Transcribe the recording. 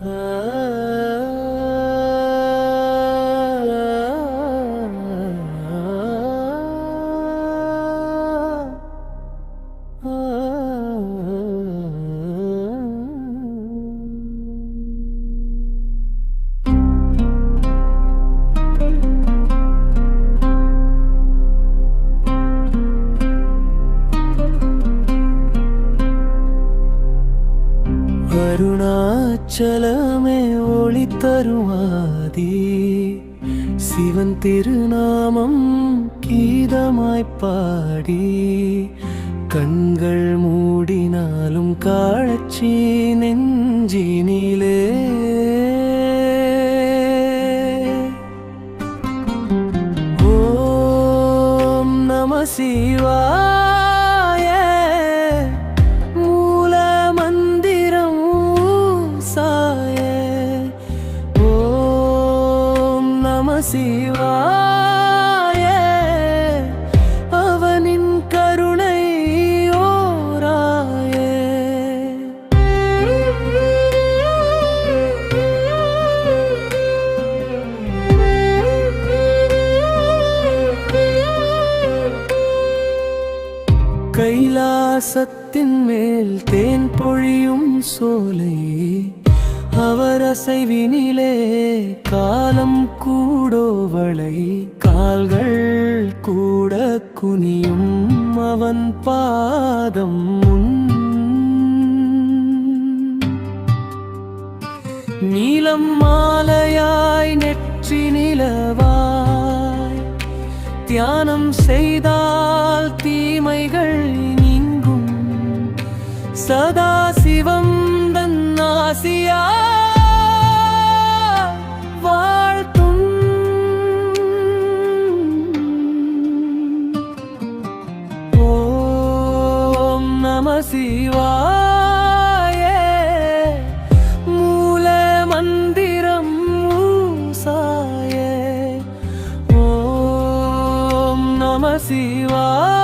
Uh... அருணாச்சலமே ஒளி தருவாதி. சிவன் திருநாமம் கீதமாய் பாடி. கண்கள் மூடினாலும் காட்சி நெஞ்சினிலே. ஓம் நம சிவா சிவாய அவனின் கருணை ஓராய. கைலாசத்தின் மேல் தேன் பொழியும் சோலை அவர் அசைவினிலே காலம் கூடோவளை கால்கள் கூட குனியும் அவன் பாதம் முன் நீலம் மாலையாய் நெற்றி நிலவாய் தியானம் செய்தால் தீமைகள் நீங்கும். சதா சிவாய மூல மந்திரம் மூசாய. ஓம் நம சிவாய.